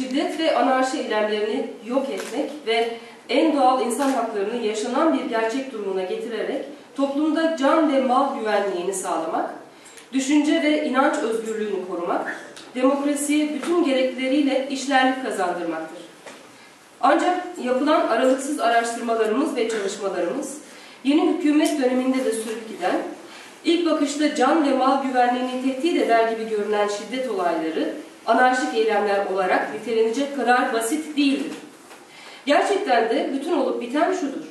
şiddet ve anarşi eylemlerini yok etmek ve en doğal insan haklarını yaşanan bir gerçek durumuna getirerek toplumda can ve mal güvenliğini sağlamak, düşünce ve inanç özgürlüğünü korumak, demokrasiye bütün gerekleriyle işlerlik kazandırmaktır. Ancak yapılan aralıksız araştırmalarımız ve çalışmalarımız yeni hükümet döneminde de sürüp giden, ilk bakışta can ve mal güvenliğini tehdit eder gibi görünen şiddet olayları anarşik eylemler olarak nitelenecek kadar basit değildir. Gerçekten de bütün olup biten şudur.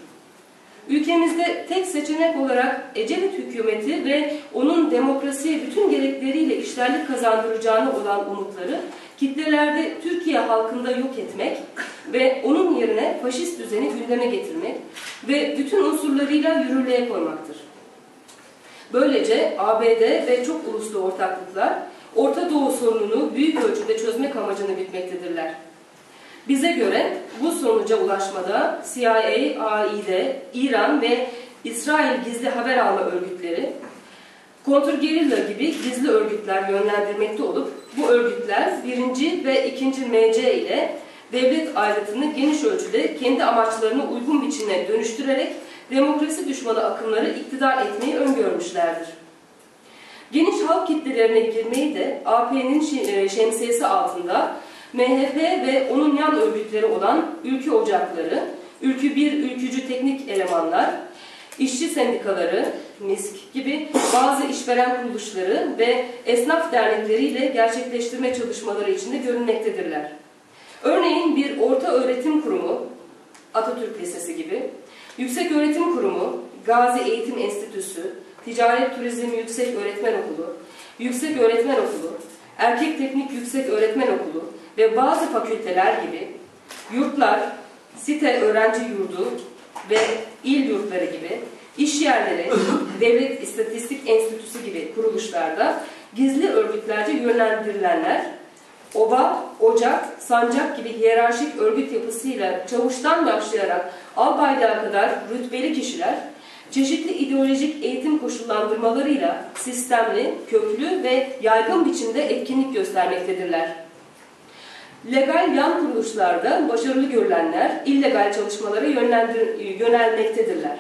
Ülkemizde tek seçenek olarak Ecevit hükümeti ve onun demokrasiye bütün gerekleriyle işlerlik kazandıracağını olan umutları kitlelerde Türkiye halkında yok etmek ve onun yerine faşist düzeni gündeme getirmek ve bütün unsurlarıyla yürürlüğe koymaktır. Böylece ABD ve çok uluslu ortaklıklar Orta Doğu sorununu büyük ölçüde çözmek amacını gütmektedirler. Bize göre bu sonuca ulaşmada CIA, AİD, İran ve İsrail gizli haber alma örgütleri, kontrgerilla gibi gizli örgütler yönlendirmekte olup bu örgütler birinci ve ikinci MC ile devlet ayrıtını geniş ölçüde kendi amaçlarına uygun biçimde dönüştürerek demokrasi düşmanı akımları iktidar etmeyi öngörmüşlerdir. Geniş halk kitlelerine girmeyi de AP'nin şemsiyesi altında MHP ve onun yan örgütleri olan Ülkü Ocakları, Ülkü Bir Ülkücü Teknik Elemanlar, işçi sendikaları, MİSK gibi bazı işveren kuruluşları ve esnaf dernekleriyle gerçekleştirme çalışmaları içinde görünmektedirler. Örneğin bir orta öğretim kurumu, Atatürk Lisesi gibi, Yüksek Öğretim Kurumu, Gazi Eğitim Enstitüsü, Ticaret Turizm Yüksek Öğretmen Okulu, Yüksek Öğretmen Okulu, Erkek Teknik Yüksek Öğretmen Okulu ve bazı fakülteler gibi yurtlar, site öğrenci yurdu ve il yurtları gibi iş yerleri, devlet istatistik enstitüsü gibi kuruluşlarda gizli örgütlerce yönlendirilenler, oba, ocak, sancak gibi hiyerarşik örgüt yapısıyla çavuştan başlayarak albaylığa kadar rütbeli kişiler, çeşitli ideolojik eğitim koşullandırmalarıyla sistemli, köklü ve yaygın biçimde etkinlik göstermektedirler. Legal yan kuruluşlarda başarılı görülenler illegal çalışmalara yönelmektedirler.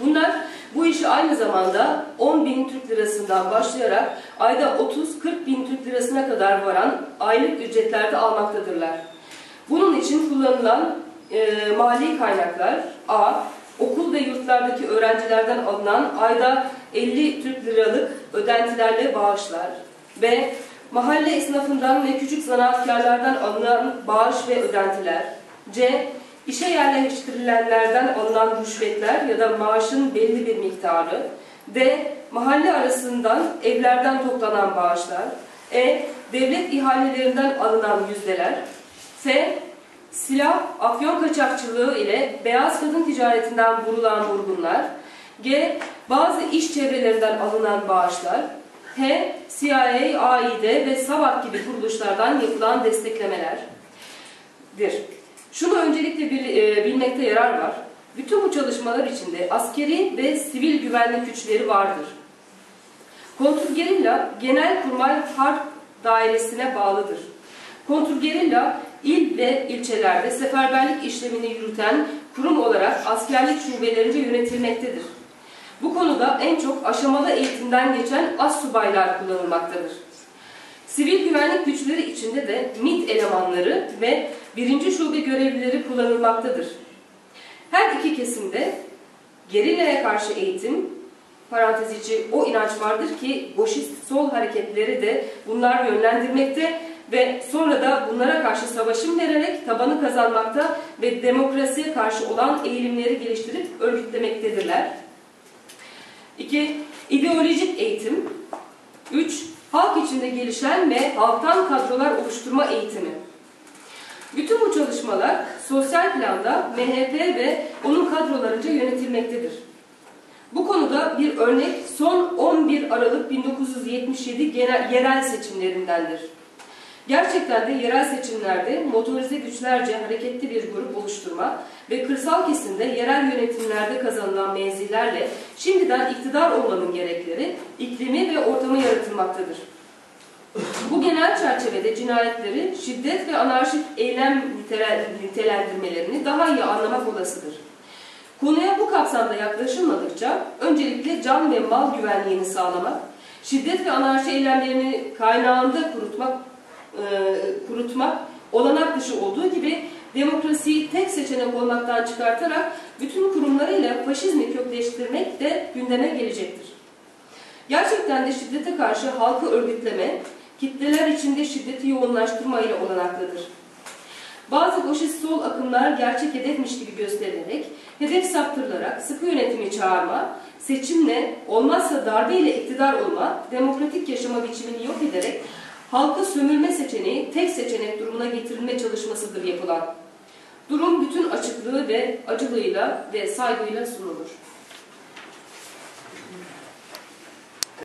Bunlar bu işi aynı zamanda 10 bin Türk lirasından başlayarak ayda 30-40 bin Türk lirasına kadar varan aylık ücretlerde almaktadırlar. Bunun için kullanılan e, mali kaynaklar A. Ve yurtlardaki öğrencilerden alınan ayda 50 Türk liralık ödentilerle bağışlar. B. Mahalle esnafından ve küçük zanaatkarlardan alınan bağış ve ödentiler. C. İşe yerleştirilenlerden alınan rüşvetler ya da maaşın belli bir miktarı. D. Mahalle arasından evlerden toplanan bağışlar. E. Devlet ihalelerinden alınan yüzdeler. F. Silah, afyon kaçakçılığı ile beyaz kadın ticaretinden vurulan vurgunlar. G. Bazı iş çevrelerinden alınan bağışlar. H. CIA, AİD ve SAVAK gibi kuruluşlardan yapılan desteklemelerdir. Şunu öncelikle bil, e, bilmekte yarar var. Bütün bu çalışmalar içinde askeri ve sivil güvenlik güçleri vardır. Kontrgerilla Genelkurmay Harp Dairesi'ne bağlıdır. Kontrgerilla il ve ilçelerde seferberlik işlemini yürüten kurum olarak askerlik şubelerince yönetilmektedir. Bu konuda en çok aşamalı eğitimden geçen as subaylar kullanılmaktadır. Sivil güvenlik güçleri içinde de MİT elemanları ve birinci şube görevlileri kullanılmaktadır. Her iki kesimde gerillaya karşı eğitim, parantez içi o inanç vardır ki boşist sol hareketleri de bunlar yönlendirmekte ve sonra da bunlara karşı savaşım vererek tabanı kazanmakta ve demokrasiye karşı olan eğilimleri geliştirip örgütlemektedirler. 2. İdeolojik eğitim. 3. Halk içinde gelişen ve halktan kadrolar oluşturma eğitimi. Bütün bu çalışmalar sosyal planda MHP ve onun kadrolarınca yönetilmektedir. Bu konuda bir örnek son 11 Aralık 1977 genel, yerel seçimlerindendir. Gerçekten de yerel seçimlerde motorize güçlerce hareketli bir grup oluşturma ve kırsal kesimde yerel yönetimlerde kazanılan menzillerle şimdiden iktidar olmanın gerekleri, iklimi ve ortamı yaratılmaktadır. Bu genel çerçevede cinayetleri şiddet ve anarşik eylem nitelendirmelerini daha iyi anlamak olasıdır. Konuya bu kapsamda yaklaşılmadıkça öncelikle can ve mal güvenliğini sağlamak, şiddet ve anarşi eylemlerini kaynağında kurutmak, e, kurutmak olanak dışı olduğu gibi demokrasiyi tek seçenek olmaktan çıkartarak bütün kurumlarıyla faşizmi kökleştirmek de gündeme gelecektir. Gerçekten de şiddete karşı halkı örgütleme, kitleler içinde şiddeti yoğunlaştırma ile olanaklıdır. Bazı faşist sol akımlar gerçek hedefmiş gibi gösterilerek, hedef saptırılarak sıkı yönetimi çağırma, seçimle, olmazsa darbeyle iktidar olma, demokratik yaşama biçimini yok ederek halka sömürme seçeneği tek seçenek durumuna getirilme çalışmasıdır yapılan. Durum bütün açıklığı ve acılığıyla ve saygıyla sunulur.